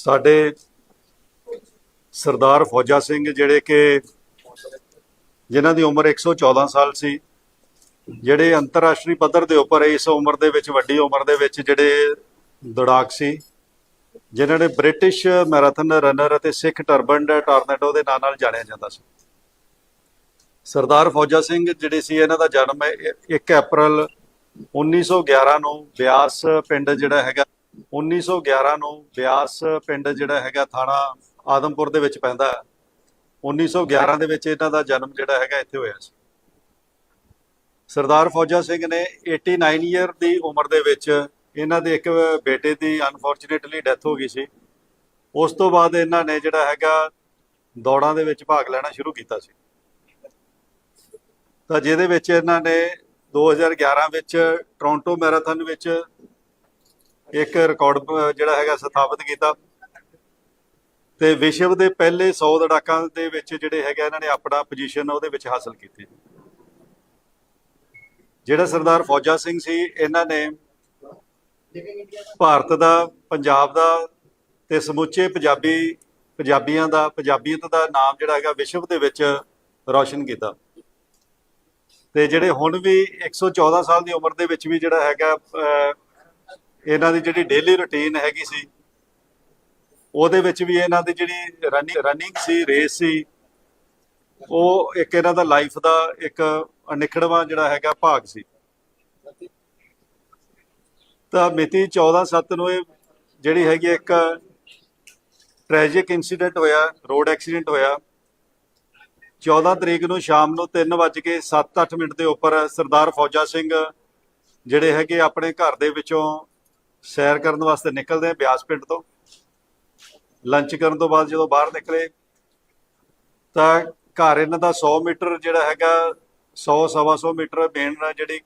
ਸਾਡੇ ਸਰਦਾਰ ਫੌਜਾ ਸਿੰਘ ਜਿਹੜੇ ਕਿ ਜਿਨ੍ਹਾਂ ਦੀ ਉਮਰ 114 ਸਾਲ ਸੀ, ਜਿਹੜੇ ਅੰਤਰਰਾਸ਼ਟਰੀ ਪੱਧਰ ਦੇ ਉੱਪਰ ਇਸ ਉਮਰ ਦੇ ਵਿੱਚ, ਵੱਡੀ ਉਮਰ ਦੇ ਵਿੱਚ ਜਿਹੜੇ ਦੌੜਾਕ ਸੀ, ਜਿਨ੍ਹਾਂ ਨੇ ਬ੍ਰਿਟਿਸ਼ ਮੈਰਾਥਨ ਰਨਰ ਅਤੇ ਸਿੱਖ ਟਰਬਨਡ ਟਾਰਨੇਡੋ ਦੇ ਨਾਂ ਨਾਲ ਜਾਣਿਆ ਜਾਂਦਾ ਸੀ। ਸਰਦਾਰ ਫੌਜਾ ਸਿੰਘ ਜਿਹੜੇ ਸੀ, ਇਹਨਾਂ ਦਾ ਜਨਮ 1 ਅਪ੍ਰੈਲ 1911 ਨੂੰ ਬਿਆਸ ਪਿੰਡ ਜਿਹੜਾ ਹੈਗਾ 1911 ਨੂੰ ਬਿਆਸ ਪਿੰਡ ਜਿਹੜਾ ਹੈਗਾ ਥਾਣਾ ਆਦਮਪੁਰ ਦੇ ਵਿੱਚ ਪੈਂਦਾ ਹੈ। 1911 ਦੇ ਵਿੱਚ ਇਹਨਾਂ ਦਾ ਜਨਮ ਜਿਹੜਾ ਹੈਗਾ ਇੱਥੇ ਹੋਇਆ ਸੀ। ਸਰਦਾਰ ਫੌਜਾ ਸਿੰਘ ਨੇ 89 ਇਅਰ ਦੀ ਉਮਰ ਦੇ ਵਿੱਚ ਇਹਨਾਂ ਦੇ ਇੱਕ ਬੇਟੇ ਦੀ ਅਨਫੋਰਚੂਨੇਟਲੀ ਡੈਥ ਹੋ ਗਈ ਸੀ। ਉਸ ਤੋਂ ਬਾਅਦ ਇਹਨਾਂ ਨੇ ਜਿਹੜਾ ਹੈਗਾ ਦੌੜਾਂ ਦੇ ਵਿੱਚ ਭਾਗ ਲੈਣਾ ਸ਼ੁਰੂ ਕੀਤਾ ਸੀ। ਤਾਂ ਜਿਹਦੇ ਵਿੱਚ ਇਹਨਾਂ ਨੇ 2011 ਵਿੱਚ ਟੋਰਾਂਟੋ ਮੈਰਾਥਨ ਵਿੱਚ ਇੱਕ ਰਿਕਾਰਡ ਜਿਹੜਾ ਹੈਗਾ ਸਥਾਪਿਤ ਕੀਤਾ। ਤੇ ਵਿਸ਼ਵ ਦੇ ਪਹਿਲੇ 100 ਦੜਾਕਾਂ ਦੇ ਵਿੱਚ ਜਿਹੜੇ ਹੈਗਾ ਇਹਨਾਂ ਨੇ ਆਪਣਾ ਪੋਜੀਸ਼ਨ ਉਹਦੇ ਵਿੱਚ ਹਾਸਲ ਕੀਤੀ। ਜਿਹੜਾ ਸਰਦਾਰ ਫੌਜਾ ਸਿੰਘ ਸੀ ਇਹਨਾਂ ਨੇ ਭਾਰਤ ਦਾ ਪੰਜਾਬ ਦਾ ਤੇ ਸਮੁੱਚੇ ਪੰਜਾਬੀ ਪੰਜਾਬੀਆਂ ਦਾ ਪੰਜਾਬੀਅਤ ਦਾ ਨਾਮ ਜਿਹੜਾ ਹੈਗਾ ਵਿਸ਼ਵ ਦੇ ਵਿੱਚ ਰੌਸ਼ਨ ਕੀਤਾ। ਤੇ ਜਿਹੜੇ ਹੁਣ ਵੀ 114 ਸਾਲ ਦੀ ਉਮਰ ਦੇ ਵਿੱਚ ਵੀ ਜਿਹੜਾ ਹੈਗਾ ਅਹ, ਇਹਨਾਂ ਦੀ ਜਿਹੜੀ ਡੇਲੀ ਰੁਟੀਨ ਹੈਗੀ ਸੀ, ਉਹਦੇ ਵਿੱਚ ਵੀ ਇਹਨਾਂ ਦੀ ਜਿਹੜੀ ਰਨਿੰਗ ਰਨਿੰਗ ਸੀ ਰੇਸ ਸੀ, ਉਹ ਇੱਕ ਇਹਨਾਂ ਦਾ ਲਾਈਫ ਦਾ ਇੱਕ ਅਨਿਖੜਵਾਂ ਜਿਹੜਾ ਹੈਗਾ ਭਾਗ ਸੀ। ਤਾਂ ਮਿਤੀ 14/7 ਨੂੰ ਇਹ ਜਿਹੜੀ ਹੈਗੀ ਇੱਕ ਟ੍ਰੈਜਿਕ ਇਨਸੀਡੈਂਟ ਹੋਇਆ ਰੋਡ ਐਕਸੀਡੈਂਟ ਹੋਇਆ। 14 ਤਰੀਕ ਨੂੰ ਸ਼ਾਮ ਨੂੰ 3:07-8 ਮਿੰਟ ਦੇ ਉੱਪਰ ਸਰਦਾਰ ਫੌਜਾ ਸਿੰਘ ਜਿਹੜੇ ਹੈਗੇ ਆਪਣੇ ਘਰ ਦੇ ਵਿੱਚੋਂ ਸੈਰ ਕਰਨ ਵਾਸਤੇ ਨਿਕਲਦੇ ਆ ਬਿਆਸ ਪਿੰਡ ਤੋਂ। ਲੰਚ ਕਰਨ ਤੋਂ ਬਾਅਦ ਜਦੋਂ ਬਾਹਰ ਨਿਕਲੇ, ਤਾਂ ਘਰ ਇਹਨਾਂ ਦਾ 100 ਮੀਟਰ ਜਿਹੜਾ ਹੈਗਾ 100 ਸਵਾ 100 ਮੀਟਰ ਮੇਨ ਜਿਹੜੀ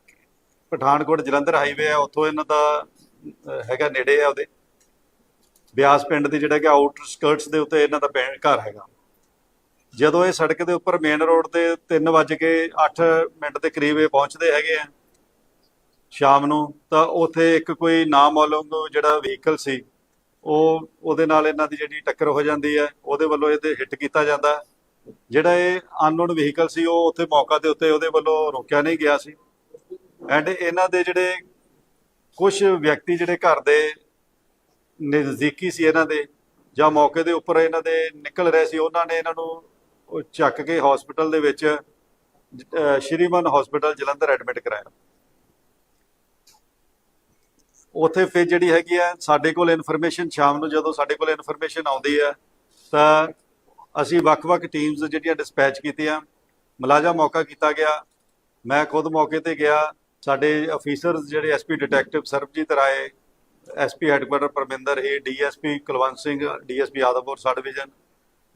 ਪਠਾਨਕੋਟ ਜਲੰਧਰ ਹਾਈਵੇ ਆ, ਉੱਥੋਂ ਇਹਨਾਂ ਦਾ ਹੈਗਾ ਨੇੜੇ ਆ ਉਹਦੇ। ਬਿਆਸ ਪਿੰਡ ਦੇ ਜਿਹੜਾ ਕਿ ਆਊਟਰ ਸਕਰਟਸ ਦੇ ਉੱਤੇ ਇਹਨਾਂ ਦਾ ਪਿੰਡ ਘਰ ਹੈਗਾ। ਜਦੋਂ ਇਹ ਸੜਕ ਦੇ ਉੱਪਰ ਮੇਨ ਰੋਡ ਤੇ 3:08 ਮਿੰਟ ਦੇ ਕਰੀਬ ਇਹ ਪਹੁੰਚਦੇ ਹੈਗੇ ਆ ਸ਼ਾਮ ਨੂੰ, ਤਾਂ ਉੱਥੇ ਇੱਕ ਕੋਈ ਨਾਮਾਲੂਮ ਜਿਹੜਾ ਵਹੀਕਲ ਸੀ, ਉਹ ਉਹਦੇ ਨਾਲ ਇਹਨਾਂ ਦੀ ਜਿਹੜੀ ਟੱਕਰ ਹੋ ਜਾਂਦੀ ਹੈ, ਉਹਦੇ ਵੱਲੋਂ ਇਹਦੇ ਹਿੱਟ ਕੀਤਾ ਜਾਂਦਾ ਜਿਹੜਾ ਇਹ ਅਨਨੋਨ ਵਹੀਕਲ ਸੀ, ਉਹ ਉੱਥੇ ਮੌਕਾ ਦੇ ਉੱਤੇ ਉਹਦੇ ਵੱਲੋਂ ਰੋਕਿਆ ਨਹੀਂ ਗਿਆ ਸੀ। ਐਂਡ ਇਹਨਾਂ ਦੇ ਜਿਹੜੇ ਕੁਝ ਵਿਅਕਤੀ ਜਿਹੜੇ ਘਰ ਦੇ ਨਜ਼ਦੀਕੀ ਸੀ ਇਹਨਾਂ ਦੇ, ਜਾਂ ਮੌਕੇ ਦੇ ਉੱਪਰ ਇਹਨਾਂ ਦੇ ਨਿਕਲ ਰਹੇ ਸੀ, ਉਹਨਾਂ ਨੇ ਇਹਨਾਂ ਨੂੰ ਚੱਕ ਕੇ ਹਸਪੀਟਲ ਦੇ ਵਿੱਚ ਸ਼੍ਰੀਮਨ ਹਸਪੀਟਲ ਜਲੰਧਰ ਐਡਮਿਟ ਕਰਾਇਆ। ਉੱਥੇ ਫਿਰ ਜਿਹੜੀ ਹੈਗੀ ਆ, ਸਾਡੇ ਕੋਲ ਇਨਫੋਰਮੇਸ਼ਨ ਸ਼ਾਮ ਨੂੰ ਜਦੋਂ ਸਾਡੇ ਕੋਲ ਇਨਫੋਰਮੇਸ਼ਨ ਆਉਂਦੀ ਹੈ ਤਾਂ ਅਸੀਂ ਵੱਖ-ਵੱਖ ਟੀਮਸ ਜਿਹੜੀਆਂ ਡਿਸਪੈਚ ਕੀਤੀਆਂ ਮੁਲਾਜ਼ਾ ਮੌਕਾ ਕੀਤਾ ਗਿਆ, ਮੈਂ ਖੁਦ ਮੌਕੇ ਤੇ ਗਿਆ, ਸਾਡੇ ਅਫੀਸਰਸ ਜਿਹੜੇ SP detective Sarabjit Rai SP headquarter Parminder ਹੀ, DSP Kulwant Singh, DSP Adampur sub division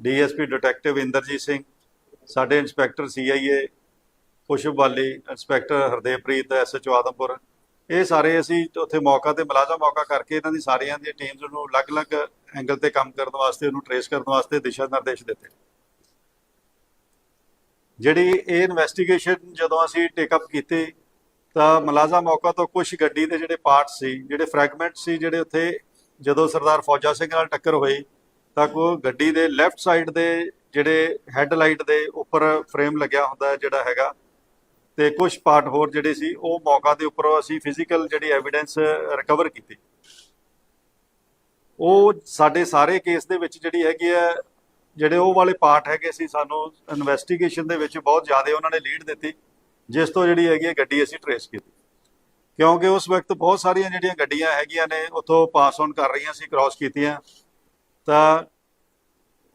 DSP detective Inderjit Singh, ਸਾਡੇ ਇੰਸਪੈਕਟਰ ਸੀਆਈਏ ਖੁਸ਼ਬ ਵਾਲੀ ਇੰਸਪੈਕਟਰ ਹਰਦੇਵਪ੍ਰੀਤ ਐਸਐਚਓ ਆਦਮਪੁਰ ਇਹ ਸਾਰੇ ਅਸੀਂ ਉੱਥੇ ਮੌਕਾ ਤੇ ਮੁਲਾਜ਼ਾ ਮੌਕਾ ਕਰਕੇ ਇਹਨਾਂ ਦੀ ਸਾਰਿਆਂ ਦੀ ਟੀਮਸ ਨੂੰ ਅਲੱਗ-ਅਲੱਗ ਐਂਗਲ ਤੇ ਕੰਮ ਕਰਨ ਵਾਸਤੇ, ਉਹਨੂੰ ਟਰੇਸ ਕਰਨ ਵਾਸਤੇ ਦਿਸ਼ਾ ਨਿਰਦੇਸ਼ ਦਿੱਤੇ। ਜਿਹੜੀ ਇਹ ਇਨਵੈਸਟੀਗੇਸ਼ਨ ਜਦੋਂ ਅਸੀਂ ਟੇਕ ਅਪ ਕੀਤੀ, ਤਾਂ ਮੁਲਾਜ਼ਾ ਮੌਕਾ ਤੋਂ ਕੁਝ ਗੱਡੀ ਦੇ ਜਿਹੜੇ ਪਾਰਟਸ ਸੀ, ਜਿਹੜੇ ਫ੍ਰੈਗਮੈਂਟ ਸੀ, ਜਿਹੜੇ ਉੱਥੇ ਜਦੋਂ ਸਰਦਾਰ ਫੌਜਾ ਸਿੰਘ ਨਾਲ ਟੱਕਰ ਹੋਈ, ਤਾਂ ਕੋ ਗੱਡੀ ਦੇ ਲੈਫਟ ਸਾਈਡ ਦੇ ਜਿਹੜੇ ਹੈਡਲਾਈਟ ਦੇ ਉੱਪਰ ਫਰੇਮ ਲੱਗਿਆ ਹੁੰਦਾ ਜਿਹੜਾ ਹੈਗਾ ਤੇ ਕੁਝ ਪਾਰਟ ਹੋਰ ਜਿਹੜੇ ਸੀ, ਉਹ ਮੌਕਾ ਦੇ ਉੱਪਰੋਂ ਅਸੀਂ ਫਿਜ਼ੀਕਲ ਜਿਹੜੀ ਐਵੀਡੈਂਸ ਰਿਕਵਰ ਕੀਤੀ। ਉਹ ਸਾਡੇ ਸਾਰੇ ਕੇਸ ਦੇ ਵਿੱਚ ਜਿਹੜੀ ਹੈਗੀ ਹੈ, ਜਿਹੜੇ ਉਹ ਵਾਲੇ ਪਾਰਟ ਹੈਗੇ ਸੀ, ਸਾਨੂੰ ਇਨਵੈਸਟੀਗੇਸ਼ਨ ਦੇ ਵਿੱਚ ਬਹੁਤ ਜ਼ਿਆਦਾ ਉਹਨਾਂ ਨੇ ਲੀਡ ਦਿੱਤੀ, ਜਿਸ ਤੋਂ ਜਿਹੜੀ ਹੈਗੀ ਹੈ ਗੱਡੀ ਅਸੀਂ ਟਰੇਸ ਕੀਤੀ। ਕਿਉਂਕਿ ਉਸ ਵਕਤ ਬਹੁਤ ਸਾਰੀਆਂ ਜਿਹੜੀਆਂ ਗੱਡੀਆਂ ਹੈਗੀਆਂ ਨੇ, ਉੱਥੋਂ ਪਾਸ ਆਨ ਕਰ ਰਹੀਆਂ ਸੀ ਕ੍ਰਾਸ ਕੀਤੀਆਂ। ਤਾਂ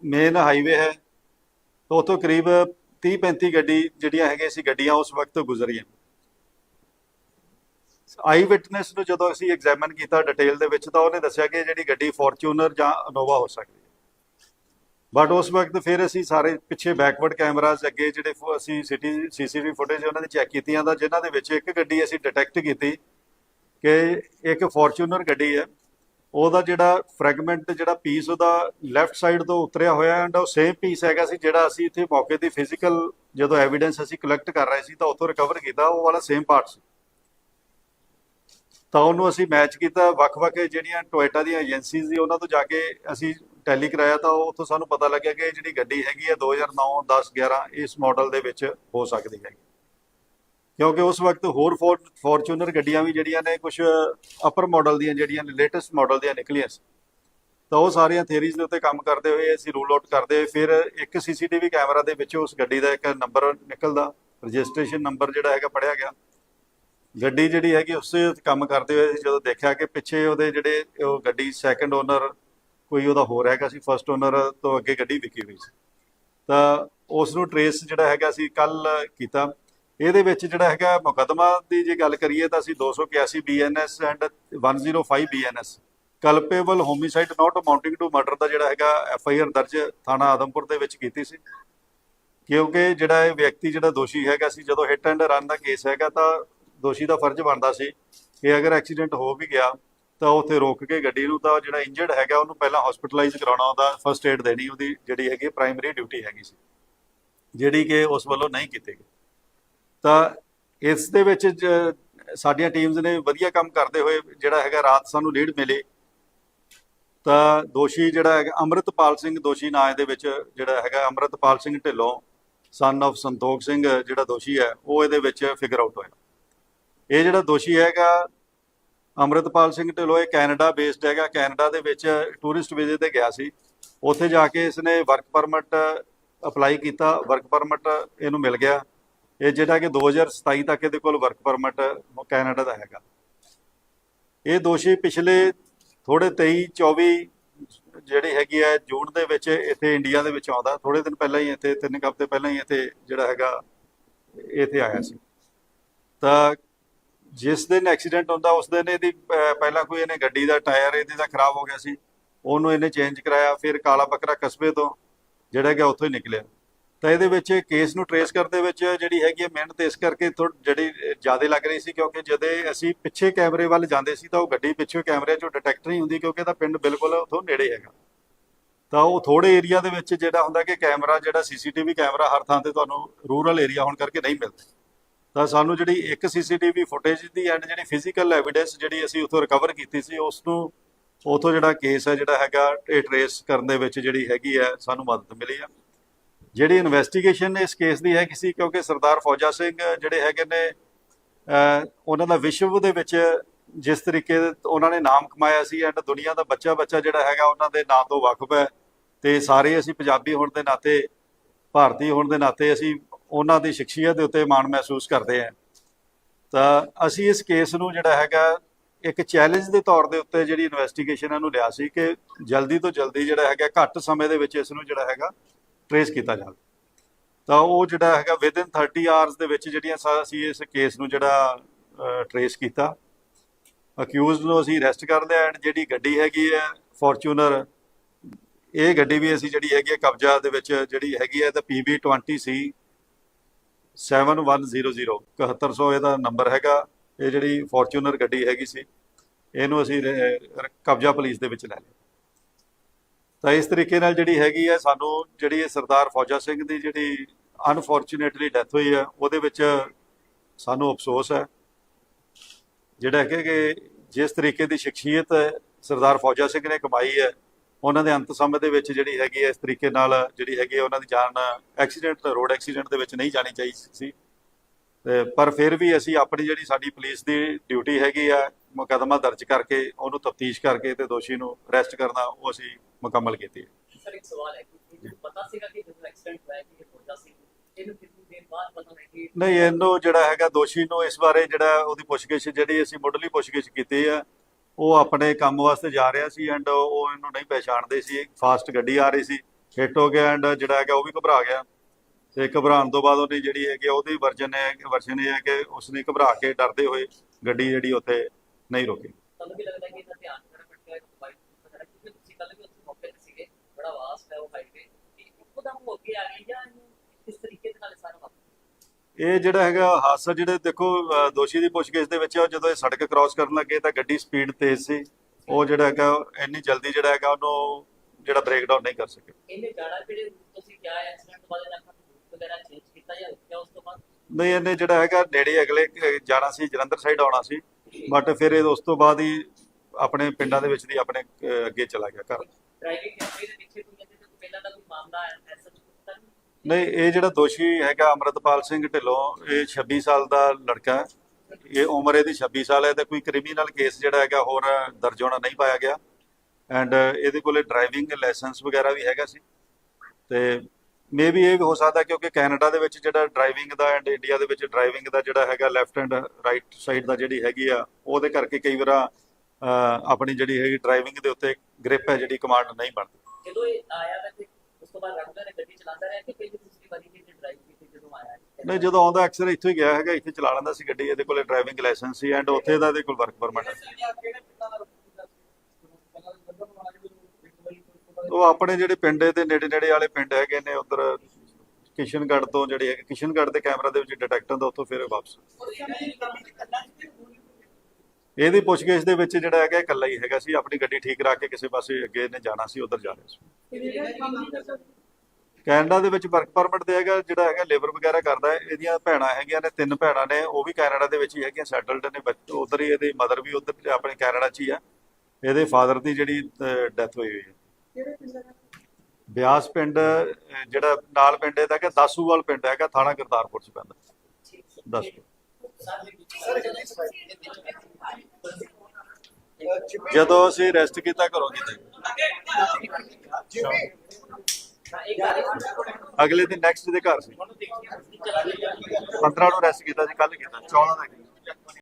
ਮੇਨ ਹਾਈਵੇ ਹੈ, ਤਾਂ ਉੱਥੋਂ ਕਰੀਬ 30 35 ਗੱਡੀ ਜਿਹੜੀਆਂ ਹੈਗੀਆਂ ਸੀ ਗੱਡੀਆਂ ਉਸ ਵਕਤ ਗੁਜ਼ਰੀਆਂ। ਆਈ ਵਿਟਨੈਸ ਨੂੰ ਜਦੋਂ ਅਸੀਂ ਐਗਜ਼ਾਮਿਨ ਕੀਤਾ ਡਿਟੇਲ ਦੇ ਵਿੱਚ ਤਾਂ ਉਹਨੇ ਦੱਸਿਆ ਕਿ ਜਿਹੜੀ ਗੱਡੀ ਫੋਰਚੂਨਰ ਜਾਂ ਇਨੋਵਾ ਹੋ ਸਕਦੀ ਹੈ। ਬਟ ਉਸ ਵਕਤ ਫਿਰ ਅਸੀਂ ਸਾਰੇ ਪਿੱਛੇ ਬੈਕਵਰਡ ਕੈਮਰਾਜ਼ ਅੱਗੇ ਜਿਹੜੇ ਫੋ- ਅਸੀਂ ਸਿਟੀ, ਸੀਸੀਟੀਵੀ ਫੁਟੇਜ ਉਹਨਾਂ ਦੀ ਚੈੱਕ ਕੀਤੀਆਂ ਤਾਂ ਜਿਨ੍ਹਾਂ ਦੇ ਵਿੱਚ ਇੱਕ ਗੱਡੀ ਅਸੀਂ ਡਿਟੈਕਟ ਕੀਤੀ ਕਿ ਇੱਕ ਫੋਰਚੂਨਰ ਗੱਡੀ ਹੈ। ਉਹਦਾ ਜਿਹੜਾ ਫ੍ਰੈਗਮੈਂਟ ਜਿਹੜਾ ਪੀਸ ਉਹਦਾ ਲੈਫਟ ਸਾਈਡ ਤੋਂ ਉਤਰਿਆ ਹੋਇਆ ਐਂਡ ਉਹ ਸੇਮ ਪੀਸ ਹੈਗਾ ਸੀ ਜਿਹੜਾ ਅਸੀਂ ਇੱਥੇ ਮੌਕੇ ਦੀ ਫਿਜ਼ੀਕਲ ਜਦੋਂ ਐਵੀਡੈਂਸ ਅਸੀਂ ਕਲੈਕਟ ਕਰ ਰਹੇ ਸੀ ਤਾਂ ਉੱਥੋਂ ਰਿਕਵਰ ਕੀਤਾ, ਉਹ ਵਾਲਾ ਸੇਮ ਪਾਰਟ ਸੀ। ਤਾਂ ਉਹਨੂੰ ਅਸੀਂ ਮੈਚ ਕੀਤਾ, ਵੱਖ-ਵੱਖ ਜਿਹੜੀਆਂ ਟੋਇਟਾ ਦੀਆਂ ਏਜੰਸੀਜ਼ ਸੀ, ਉਹਨਾਂ ਤੋਂ ਜਾ ਕੇ ਅਸੀਂ ਟੈਲੀ ਕਰਾਇਆ ਤਾਂ ਉੱਥੋਂ ਸਾਨੂੰ ਪਤਾ ਲੱਗਿਆ ਕਿ ਜਿਹੜੀ ਗੱਡੀ ਹੈਗੀ ਹੈ 2009 10 11 ਇਸ ਮਾਡਲ ਦੇ ਵਿੱਚ ਹੋ ਸਕਦੀ ਹੈ ਕਿਉਂਕਿ ਉਸ ਵਕਤ ਹੋਰ ਫੋਰਚੂਨਰ ਗੱਡੀਆਂ ਵੀ ਜਿਹੜੀਆਂ ਨੇ ਕੁਝ ਅਪਰ ਮਾਡਲ ਦੀਆਂ ਜਿਹੜੀਆਂ ਲੇਟੈਸਟ ਮਾਡਲ ਦੀਆਂ ਨਿਕਲੀਆਂ ਸੀ। ਤਾਂ ਉਹ ਸਾਰੀਆਂ ਥਿਅਰੀਜ਼ ਦੇ ਉੱਤੇ ਕੰਮ ਕਰਦੇ ਹੋਏ ਅਸੀਂ ਰੂਲ ਆਊਟ ਕਰਦੇ ਹੋਏ ਫਿਰ ਇੱਕ ਸੀਸੀਟੀਵੀ ਕੈਮਰਾ ਦੇ ਵਿੱਚ ਉਸ ਗੱਡੀ ਦਾ ਇੱਕ ਨੰਬਰ ਨਿਕਲਦਾ ਰਜਿਸਟ੍ਰੇਸ਼ਨ ਨੰਬਰ ਜਿਹੜਾ ਹੈਗਾ ਪੜਿਆ ਗਿਆ। ਗੱਡੀ ਜਿਹੜੀ ਹੈਗੀ ਉਸੇ ਕੰਮ ਕਰਦੇ ਹੋਏ ਅਸੀਂ ਜਦੋਂ ਦੇਖਿਆ ਕਿ ਪਿੱਛੇ ਉਹਦੇ ਜਿਹੜੇ ਉਹ ਗੱਡੀ ਸੈਕੰਡ ਓਨਰ ਕੋਈ ਉਹਦਾ ਹੋਰ ਹੈਗਾ ਸੀ ਫਰਸਟ ਓਨਰ ਤੋਂ ਅੱਗੇ ਗੱਡੀ ਵਿਕੀ ਹੋਈ ਸੀ। ਤਾਂ ਉਸ ਨੂੰ ਟਰੇਸ ਜਿਹੜਾ ਹੈਗਾ ਅਸੀਂ ਕੱਲ ਕੀਤਾ। ਇਹਦੇ ਵਿੱਚ ਜਿਹੜਾ ਹੈਗਾ ਮੁਕੱਦਮਾ ਦੀ ਜੇ ਗੱਲ ਕਰੀਏ ਤਾਂ ਅਸੀਂ 281 BNS and 105 BNS culpable homicide not amounting to murder ਦਾ ਜਿਹੜਾ ਹੈਗਾ ਐਫ ਆਈ ਆਰ ਦਰਜ ਥਾਣਾ ਆਦਮਪੁਰ ਦੇ ਵਿੱਚ ਕੀਤੀ ਸੀ। ਕਿਉਂਕਿ ਜਿਹੜਾ ਇਹ ਵਿਅਕਤੀ ਜਿਹੜਾ ਦੋਸ਼ੀ ਹੈਗਾ ਸੀ, ਜਦੋਂ ਹਿੱਟ ਐਂਡ ਰਨ ਦਾ ਕੇਸ ਹੈਗਾ ਤਾਂ ਦੋਸ਼ੀ ਦਾ ਫਰਜ਼ ਬਣਦਾ ਸੀ। ਕਿ ਅਗਰ ਐਕਸੀਡੈਂਟ ਹੋ ਵੀ ਗਿਆ ਤਾਂ ਉੱਥੇ ਰੋਕ ਕੇ ਗੱਡੀ ਨੂੰ ਤਾਂ ਜਿਹੜਾ ਇੰਜਰਡ ਹੈਗਾ ਉਹਨੂੰ ਪਹਿਲਾਂ ਹਸਪੀਟਲਾਈਜ਼ ਕਰਾਉਣਾ, ਉਹਦਾ ਫਰਸਟ ਏਡ ਦੇਣੀ, ਉਹਦੀ ਜਿਹੜੀ ਹੈਗੀ ਪ੍ਰਾਇਮਰੀ ਡਿਊਟੀ ਹੈਗੀ ਸੀ, ਜਿਹੜੀ ਕਿ ਉਸ ਵੱਲੋਂ ਨਹੀਂ ਕੀਤੀ ਗਈ। ਤਾਂ ਇਸ ਦੇ ਵਿੱਚ ਜ- ਸਾਡੀਆਂ ਟੀਮਸ ਨੇ ਵਧੀਆ ਕੰਮ ਕਰਦੇ ਹੋਏ ਜਿਹੜਾ ਹੈਗਾ ਰਾਤ ਸਾਨੂੰ ਲੀਡ ਮਿਲੀ। ਤਾਂ ਦੋਸ਼ੀ ਜਿਹੜਾ ਹੈਗਾ ਅੰਮ੍ਰਿਤਪਾਲ ਸਿੰਘ, ਦੋਸ਼ੀ ਨਾਂ ਦੇ ਵਿੱਚ ਜਿਹੜਾ ਹੈਗਾ ਅੰਮ੍ਰਿਤਪਾਲ ਸਿੰਘ ਢਿੱਲੋਂ ਸਨ of ਸੰਤੋਖ ਸਿੰਘ ਜਿਹੜਾ ਦੋਸ਼ੀ ਹੈ, ਉਹ ਇਹਦੇ ਵਿੱਚ ਫਿਗਰ ਆਊਟ ਹੋਇਆ। ਇਹ ਜਿਹੜਾ ਦੋਸ਼ੀ ਹੈਗਾ ਅੰਮ੍ਰਿਤਪਾਲ ਸਿੰਘ ਢਿੱਲੋਂ, ਇਹ ਕੈਨੇਡਾ ਬੇਸਡ ਹੈਗਾ। ਕੈਨੇਡਾ ਦੇ ਵਿੱਚ ਟੂਰਿਸਟ ਵੀਜ਼ੇ ਤੇ ਗਿਆ ਸੀ। ਉੱਥੇ ਜਾ ਕੇ ਇਸਨੇ ਵਰਕ ਪਰਮਿਟ ਅਪਲਾਈ ਕੀਤਾ। ਵਰਕ ਪਰਮਿਟ ਇਹਨੂੰ ਮਿਲ ਗਿਆ। ਇਹ ਜਿਹੜਾ ਕਿ 2027 ਤੱਕ ਇਹਦੇ ਕੋਲ ਵਰਕ ਪਰਮਿਟ ਕੈਨੇਡਾ ਦਾ ਹੈਗਾ। ਇਹ ਦੋਸ਼ੀ ਪਿਛਲੇ ਥੋੜੇ 23 24 ਜਿਹੜੀ ਹੈਗੀ ਹੈ, ਜੂਨ ਦੇ ਵਿੱਚ ਇੱਥੇ ਇੰਡੀਆ ਦੇ ਵਿੱਚ ਆਉਂਦਾ। ਥੋੜੇ ਦਿਨ ਪਹਿਲਾਂ ਹੀ ਇੱਥੇ, ਤਿੰਨ ਕੁ ਹਫ਼ਤੇ ਪਹਿਲਾਂ ਹੀ ਇੱਥੇ ਜਿਹੜਾ ਹੈਗਾ, ਇੱਥੇ ਆਇਆ ਸੀ। ਤਾਂ ਜਿਸ ਦਿਨ ਐਕਸੀਡੈਂਟ ਹੁੰਦਾ, ਉਸ ਦਿਨ ਇਹਦੀ ਪਹਿਲਾਂ ਕੋਈ ਇਹਨੇ ਗੱਡੀ ਦਾ ਟਾਇਰ ਇਹਦੇ ਦਾ ਖਰਾਬ ਹੋ ਗਿਆ ਸੀ। ਉਹਨੂੰ ਇਹਨੇ ਚੇਂਜ ਕਰਾਇਆ, ਫਿਰ ਕਾਲਾ ਬੱਕਰਾ ਕਸਬੇ ਤੋਂ ਜਿਹੜਾ ਹੈਗਾ ਉੱਥੋਂ ਹੀ ਨਿਕਲਿਆ। ਤਾਂ ਇਹਦੇ ਵਿੱਚ ਕੇਸ ਨੂੰ ਟਰੇਸ ਕਰਦੇ ਵਿੱਚ ਜਿਹੜੀ ਹੈਗੀ ਹੈ ਮਿਹਨਤ, ਇਸ ਕਰਕੇ ਥੋੜ੍ਹ ਜਿਹੜੀ ਜ਼ਿਆਦਾ ਲੱਗ ਰਹੀ ਸੀ ਕਿਉਂਕਿ ਜਦੋਂ ਅਸੀਂ ਪਿੱਛੇ ਕੈਮਰੇ ਵੱਲ ਜਾਂਦੇ ਸੀ ਤਾਂ ਉਹ ਗੱਡੀ ਪਿੱਛੇ ਕੈਮਰੇ 'ਚੋਂ ਡਿਟੈਕਟ ਨਹੀਂ ਹੁੰਦੀ ਕਿਉਂਕਿ ਇਹਦਾ ਪਿੰਡ ਬਿਲਕੁਲ ਉੱਥੋਂ ਨੇੜੇ ਹੈਗਾ। ਤਾਂ ਉਹ ਥੋੜੇ ਏਰੀਆ ਦੇ ਵਿੱਚ ਜਿਹੜਾ ਹੁੰਦਾ ਕਿ ਕੈਮਰਾ, ਜਿਹੜਾ ਸੀਸੀਟੀਵੀ ਕੈਮਰਾ ਹਰ ਥਾਂ ਤੇ ਤੁਹਾਨੂੰ ਰੂਰਲ ਏਰੀਆ ਹੋਣ ਕਰਕੇ ਨਹੀਂ ਮਿਲਦਾ। ਤਾਂ ਸਾਨੂੰ ਜਿਹੜੀ ਇੱਕ ਸੀਸੀਟੀਵੀ ਫੁਟੇਜ ਦੀ ਐਂਡ ਜਿਹੜੀ ਫਿਜ਼ੀਕਲ ਐਵੀਡੈਂਸ ਜਿਹੜੀ ਅਸੀਂ ਉੱਥੋਂ ਰਿਕਵਰ ਕੀਤੀ ਸੀ, ਉਸ ਨੂੰ ਉਥੋਂ ਜਿਹੜਾ ਕੇਸ ਹੈ ਜਿਹੜਾ ਹੈਗਾ, ਇਹ ਟਰੇਸ ਕਰਨ ਦੇ ਵਿੱਚ ਜਿਹੜੀ ਹੈਗੀ ਹੈ, ਸਾਨੂੰ ਮਦਦ ਮਿਲੀ ਆ। ਜਿਹੜੀ ਇਨਵੈਸਟੀਗੇਸ਼ਨ ਇਸ ਕੇਸ ਦੀ ਹੈ ਕਿਸੇ ਕਿਉਂਕਿ ਸਰਦਾਰ ਫੌਜਾ ਸਿੰਘ ਜਿਹੜੇ ਹੈਗੇ ਨੇ ਉਹਨਾਂ ਦਾ ਵਿਸ਼ਵ ਦੇ ਵਿੱਚ ਜਿਸ ਤਰੀਕੇ ਦੇ ਉਹਨਾਂ ਨੇ ਨਾਮ ਕਮਾਇਆ ਸੀ ਐਂਡ ਦੁਨੀਆ ਦਾ ਬੱਚਾ ਬੱਚਾ ਜਿਹੜਾ ਹੈਗਾ ਉਹਨਾਂ ਦੇ ਨਾਂ ਤੋਂ ਵਾਕਿਫ ਹੈ ਤੇ ਸਾਰੇ ਅਸੀਂ ਪੰਜਾਬੀ ਹੋਣ ਦੇ ਨਾਤੇ, ਭਾਰਤੀ ਹੋਣ ਦੇ ਨਾਤੇ ਅਸੀਂ ਉਹਨਾਂ ਦੀ ਸ਼ਖਸੀਅਤ ਦੇ ਉੱਤੇ ਮਾਣ ਮਹਿਸੂਸ ਕਰਦੇ ਹਾਂ। ਤਾਂ ਅਸੀਂ ਇਸ ਕੇਸ ਨੂੰ ਜਿਹੜਾ ਹੈਗਾ, ਇੱਕ ਚੈਲੰਜ ਦੇ ਤੌਰ ਦੇ ਉੱਤੇ ਜਿਹੜੀ ਇਨਵੈਸਟੀਗੇਸ਼ਨ ਇਹਨੂੰ ਲਿਆ ਸੀ ਕਿ ਜਲਦੀ ਤੋਂ ਜਲਦੀ ਜਿਹੜਾ ਹੈਗਾ, ਘੱਟ ਸਮੇਂ ਦੇ ਵਿੱਚ ਇਸ ਨੂੰ ਜਿਹੜਾ ਹੈਗਾ ਟਰੇਸ ਕੀਤਾ ਜਾਵੇ। ਤਾਂ ਉਹ ਜਿਹੜਾ ਹੈਗਾ ਵਿਦਿਨ 30 ਆਵਰਸ ਦੇ ਵਿੱਚ ਜਿਹੜੀਆਂ ਸਾ- ਅਸੀਂ ਇਸ ਕੇਸ ਨੂੰ ਜਿਹੜਾ ਟਰੇਸ ਕੀਤਾ। ਅਕਿਊਜ਼ਡ ਨੂੰ ਅਸੀਂ ਅਰੈਸਟ ਕਰ ਲਿਆ ਐਂਡ ਜਿਹੜੀ ਗੱਡੀ ਹੈਗੀ ਹੈ ਫੋਰਚੂਨਰ ਇਹ ਗੱਡੀ ਵੀ ਅਸੀਂ ਜਿਹੜੀ ਹੈਗੀ ਹੈ ਕਬਜ਼ਾ ਦੇ ਵਿੱਚ ਜਿਹੜੀ ਹੈਗੀ ਹੈ ਤਾਂ PB20 ਸੀ। 7100 7100 ਇਹਦਾ ਨੰਬਰ ਹੈਗਾ। ਇਹ ਜਿਹੜੀ ਫੋਰਚੂਨਰ ਗੱਡੀ ਹੈਗੀ ਸੀ, ਇਹਨੂੰ ਅਸੀਂ ਕਬਜ਼ਾ ਪੁਲਿਸ ਦੇ ਵਿੱਚ ਲੈ ਲਿਆ। ਤਾਂ ਇਸ ਤਰੀਕੇ ਨਾਲ ਜਿਹੜੀ ਹੈਗੀ ਹੈ ਸਾਨੂੰ ਜਿਹੜੀ ਸਰਦਾਰ ਫੌਜਾ ਸਿੰਘ ਦੀ ਜਿਹੜੀ ਅਨਫੋਰਚੂਨੇਟਲੀ ਡੈਥ ਹੋਈ ਹੈ ਉਹਦੇ ਵਿੱਚ ਸਾਨੂੰ ਅਫਸੋਸ ਹੈ। ਜਿਹੜਾ ਕਿ ਕਿ ਜਿਸ ਤਰੀਕੇ ਦੀ ਸ਼ਖਸੀਅਤ ਸਰਦਾਰ ਫੌਜਾ ਸਿੰਘ ਨੇ ਕਮਾਈ ਹੈ, ਉਹਨਾਂ ਦੇ ਅੰਤ ਸਮੇਂ ਦੇ ਵਿੱਚ ਜਿਹੜੀ ਹੈਗੀ ਹੈ ਇਸ ਤਰੀਕੇ ਨਾਲ ਜਿਹੜੀ ਹੈਗੀ ਹੈ ਉਹਨਾਂ ਦੀ ਜਾਨ ਐਕਸੀਡੈਂਟ ਰੋਡ ਐਕਸੀਡੈਂਟ ਦੇ ਵਿੱਚ ਨਹੀਂ ਜਾਣੀ ਚਾਹੀਦੀ ਸੀ। ਪਰ ਫਿਰ ਵੀ ਅਸੀਂ ਆਪਣੀ ਜਿਹੜੀ ਸਾਡੀ ਪੁਲਿਸ ਦੀ ਡਿਊਟੀ ਹੈਗੀ ਆ, ਮੁਕੱਦਮਾ ਦਰਜ ਕਰਕੇ, ਉਹਨੂੰ ਤਫਤੀਸ਼ ਕਰਕੇ ਤੇ ਦੋਸ਼ੀ ਨੂੰ ਅਰੈਸਟ ਕਰਨਾ, ਉਹ ਅਸੀਂ ਮੁਕੰਮਲ ਕੀਤੀ ਹੈ। ਸਰ ਇੱਕ ਸਵਾਲ ਹੈ ਕਿ ਇਹਨੂੰ ਪਤਾ ਸੀਗਾ ਕਿ ਜਦੋਂ ਐਕਸੀਡੈਂਟ ਹੋਇਆ ਕਿ ਇਹ ਪਹੁੰਚਾ ਸੀ ਇਹਨੂੰ ਕਿੰਨੀ ਦੇਰ ਬਾਅਦ ਪਤਾ ਲੱਗਾ ਕਿ ਨਹੀਂ ਇਹਨੂੰ ਜਿਹੜਾ ਹੈਗਾ ਦੋਸ਼ੀ ਨੂੰ ਇਸ ਬਾਰੇ ਜਿਹੜਾ ਉਹਦੀ ਪੁੱਛਗਿੱਛ ਜਿਹੜੀ ਅਸੀਂ ਮੁੱਢਲੀ ਪੁੱਛਗਿੱਛ ਕੀਤੀ ਆ ਉਹ ਆਪਣੇ ਕੰਮ ਵਾਸਤੇ ਜਾ ਰਿਹਾ ਸੀ ਐਂਡ ਉਹ ਇਹਨੂੰ ਨਹੀਂ ਪਛਾਣਦੇ ਸੀ। ਫਾਸਟ ਗੱਡੀ ਆ ਰਹੀ ਸੀ ਹਿੱਟ ਹੋ ਗਿਆ ਐਂਡ ਜਿਹੜਾ ਹੈਗਾ ਉਹ ਵੀ ਘਬਰਾ ਗਿਆ। ਤੇ ਘਬਰਾਉਣ ਤੋਂ ਬਾਅਦ ਉਹਨੇ ਜਿਹੜੀ ਹੈਗੀ ਆ, ਉਹਦੀ ਵਰਜਨ ਹੈ ਵਰਜਨ ਇਹ ਹੈ ਕਿ ਉਸਨੇ ਘਬਰਾ ਕੇ ਡਰਦੇ ਹੋਏ ਗੱਡੀ ਜਿਹੜੀ ਉੱਥੇ ਨਹੀਂ ਰੁਕੀ। ਤੁਹਾਨੂੰ ਵੀ ਲੱਗਦਾ ਕਿ ਇਹਦਾ ਧਿਆਨ ਰੱਖਣਾ ਪੜੇਗਾ ਕਿ ਬਾਈਕ ਵਗੈਰਾ ਕਿਉਂਕਿ ਤੁਸੀਂ ਕੱਲ ਵੀ ਉੱਥੇ ਮੌਕੇ ਤੇ ਸੀਗੇ ਬੜਾ ਵਾਸਟ ਹੈ ਉਹ ਹਾਈਵੇ ਕਿ ਇੱਕਦਮ ਉਹ ਅੱਗੇ ਆ ਗਈ ਜਾਂ ਇਹਨੂੰ ਕਿਸ ਤਰੀਕੇ ਦੇ ਨਾਲ ਇਹ ਸਾਰਾ ਵਾਪਰਿਆ ਇਹ ਜਿਹੜਾ ਹੈਗਾ ਹਾਦਸਾ ਜਿਹੜੇ ਦੇਖੋ ਦੋਸ਼ੀ ਦੀ ਪੁੱਛਗਿੱਛ ਦੇ ਵਿੱਚ ਜਦੋਂ ਇਹ ਸੜਕ ਕ੍ਰਾਸ ਕਰਨ ਲੱਗੇ ਤਾਂ ਗੱਡੀ ਸਪੀਡ ਤੇਜ਼ ਸੀ। ਉਹ ਜਿਹੜਾ ਹੈਗਾ ਇੰਨੀ ਜਲਦੀ ਜਿਹੜਾ ਹੈਗਾ ਉਹਨੂੰ ਜਿਹੜਾ ਬ੍ਰੇਕਡਾਊਨ ਨਹੀਂ ਕਰ ਸਕੇ। ਇਹਨੇ ਜਾਣਾ ਜਿਹੜੇ ਤੁਸੀਂ ਕਿਹਾ ਐਕਸੀਡੈਂਟ ਜਾਂ ਰੂਟ ਵਗੈਰਾ ਚੇਂਜ ਕੀਤਾ ਜਾਂ ਰੁਕਿਆ ਉਸ ਤੋਂ ਬਾਅਦ? ਨਹੀਂ ਇਹਨੇ ਜਿਹੜਾ ਹੈਗਾ ਨੇੜੇ ਅਗਲੇ ਜਾਣਾ ਸੀ ਜਲੰਧਰ ਸਾਈਡ ਆਉਣਾ ਸੀ। ਬਟ ਫਿਰ ਇਹ ਉਸ ਤੋਂ ਬਾਅਦ ਹੀ ਆਪਣੇ ਪਿੰਡਾਂ ਦੇ ਵਿੱਚ ਦੀ ਆਪਣੇ ਅੱਗੇ ਚਲਾ ਗਿਆ ਘਰ। ਡਰਾਈਵਿੰਗ ਕੈਮਰੇ ਦੇ ਪਿੱਛੇ ਕੋਈ ਪਹਿਲਾਂ ਦਾ ਕੋਈ ਮਾਮਲਾ ਐਸਾ ਨਹੀਂ, ਇਹ ਜਿਹੜਾ ਦੋਸ਼ੀ ਹੈਗਾ ਅਮਰਤਪਾਲ ਸਿੰਘ ਢਿੱਲੋਂ, ਇਹ 26 ਸਾਲ ਦਾ ਲੜਕਾ ਹੈ। ਇਹ ਉਮਰ ਇਹਦੀ 26 ਸਾਲ ਹੈ ਤੇ ਕੋਈ ਕ੍ਰਿਮੀਨਲ ਕੇਸ ਜਿਹੜਾ ਹੈਗਾ ਹੋਰ ਦਰਜ ਹੋਣਾ ਨਹੀਂ ਪਾਇਆ ਗਿਆ। ਐਂਡ ਇਹਦੇ ਕੋਲੇ ਡਰਾਈਵਿੰਗ ਲਾਇਸੈਂਸ ਵਗੈਰਾ ਵੀ ਹੈਗਾ ਸੀ। ਤੇ ਮੇ ਵੀ ਇਹ ਵੀ ਹੋ ਸਕਦਾ ਕਿਉਂਕਿ ਕੈਨੇਡਾ ਦੇ ਵਿੱਚ ਜਿਹੜਾ ਡਰਾਈਵਿੰਗ ਦਾ ਐਂਡ ਇੰਡੀਆ ਦੇ ਵਿੱਚ ਡਰਾਈਵਿੰਗ ਦਾ ਜਿਹੜਾ ਹੈਗਾ ਲੈਫਟ ਐਂਡ ਰਾਈਟ ਸਾਈਡ ਦਾ ਜਿਹੜੀ ਹੈਗੀ ਆ, ਉਹਦੇ ਕਰਕੇ ਕਈ ਵਾਰ ਆਪਣੀ ਜਿਹੜੀ ਹੈਗੀ ਡਰਾਈਵਿੰਗ ਦੇ ਉੱਤੇ ਗ੍ਰਿਪ ਹੈ ਜਿਹੜੀ ਕਮਾਂਡ ਨਹੀਂ ਬਣਦੀ। ਜਦੋਂ ਇਹ ਆਇਆ ਤਾਂ ਬਾਅਦ ਰੈਗੂਲਰ ਗੱਡੀ ਚਲਾਉਂਦਾ ਰਿਹਾ ਕਿ ਪਹਿਲੀ ਦੂਸਰੀ ਵਾਰੀ ਵੀ ਇਹਨੇ ਡਰਾਈਵ ਕੀਤੀ ਜਦੋਂ ਆਇਆ ਨਹੀਂ ਜਦੋਂ ਆਉਂਦਾ ਅਕਸਰ ਇੱਥੋਂ ਹੀ ਗਿਆ ਹੈਗਾ ਇੱਥੇ ਚਲਾ ਲੈਂਦਾ ਸੀ ਗੱਡੀ ਇਹਦੇ ਕੋਲੇ ਡਰਾਈਵਿੰਗ ਲਾਇਸੈਂਸ ਸੀ ਐਂਡ ਉੱਥੇ ਦਾ ਇਹਦੇ ਕੋਲ ਵਰਕ ਪਰਮਿਟ ਹੈ ਉਹ ਆਪਣੇ ਜਿਹੜੇ ਪਿੰਡ ਦੇ ਨੇੜੇ ਨੇੜੇ ਵਾਲੇ ਪਿੰਡ ਹੈਗੇ ਨੇ ਉਧਰ ਕਿਸ਼ਨਗੜ੍ਹ ਤੋਂ ਜਿਹੜੇ ਹੈਗੇ ਕਿਸ਼ਨਗੜ੍ਹ ਦੇ ਕੈਮਰਾ ਦੇ ਵਿੱਚ ਡਿਟੈਕਟ ਹੁੰਦਾ ਉੱਥੋਂ ਫਿਰ ਵਾਪਸ। ਇਹਦੀ ਪੁੱਛਗਿੱਛ ਦੇ ਵਿੱਚ ਜਿਹੜਾ ਹੈਗਾ ਇਕੱਲਾ ਹੀ ਹੈਗਾ ਸੀ। ਆਪਣੀ ਗੱਡੀ ਠੀਕ ਰੱਖ ਕੇ ਕਿਸੇ ਪਾਸੇ ਅੱਗੇ ਇਹਨੇ ਜਾਣਾ ਸੀ ਉਧਰ ਜਾ ਰਿਹਾ ਸੀ। ਕੈਨੇਡਾ ਦੇ ਵਿੱਚ ਵਰਕ ਪਰਮਿਟ ਤੇ ਹੈਗਾ ਜਿਹੜਾ ਹੈਗਾ ਲੇਬਰ ਵਗੈਰਾ ਕਰਦਾ ਹੈ। ਇਹਦੀਆਂ ਭੈਣਾਂ ਹੈਗੀਆਂ ਨੇ ਤਿੰਨ ਭੈਣਾਂ ਨੇ ਉਹ ਵੀ ਕੈਨੇਡਾ ਦੇ ਵਿੱਚ ਹੀ ਹੈਗੀਆਂ ਸੈਟਲਡ ਨੇ ਬੱਚੇ ਉਧਰ ਹੀ ਇਹਦੀ ਮਦਰ ਵੀ ਉਧਰ ਆਪਣੇ ਕੈਨੇਡਾ 'ਚ ਹੀ ਆ। ਇਹਦੇ ਫਾਦਰ ਦੀ ਜਿਹੜੀ ਡੈਥ ਹੋਈ ਹੋਈ ਹੈ। ਬਿਆਸ ਪਿੰਡ ਜਿਹੜਾ ਨਾਲ ਪਿੰਡ ਇਹਦਾ ਕਿ ਦਾਸੂਵਾਲ ਪਿੰਡ ਹੈਗਾ ਥਾਣਾ ਗੁਰਦਾਸਪੁਰ ਚ ਪੈਂਦਾ। ਦੱਸ ਜਦੋਂ ਅਸੀਂ ਰੈਸਟ ਕੀਤਾ ਘਰੋਂ ਕਿਤੇ? ਅਗਲੇ ਦਿਨ ਨੈਕਸਟ ਦੇ ਘਰ ਸੀ। 15 ਨੂੰ ਰੈਸਟ ਕੀਤਾ ਸੀ ਕੱਲ ਕੀਤਾ 14 ਦਾ ਕੀਤਾ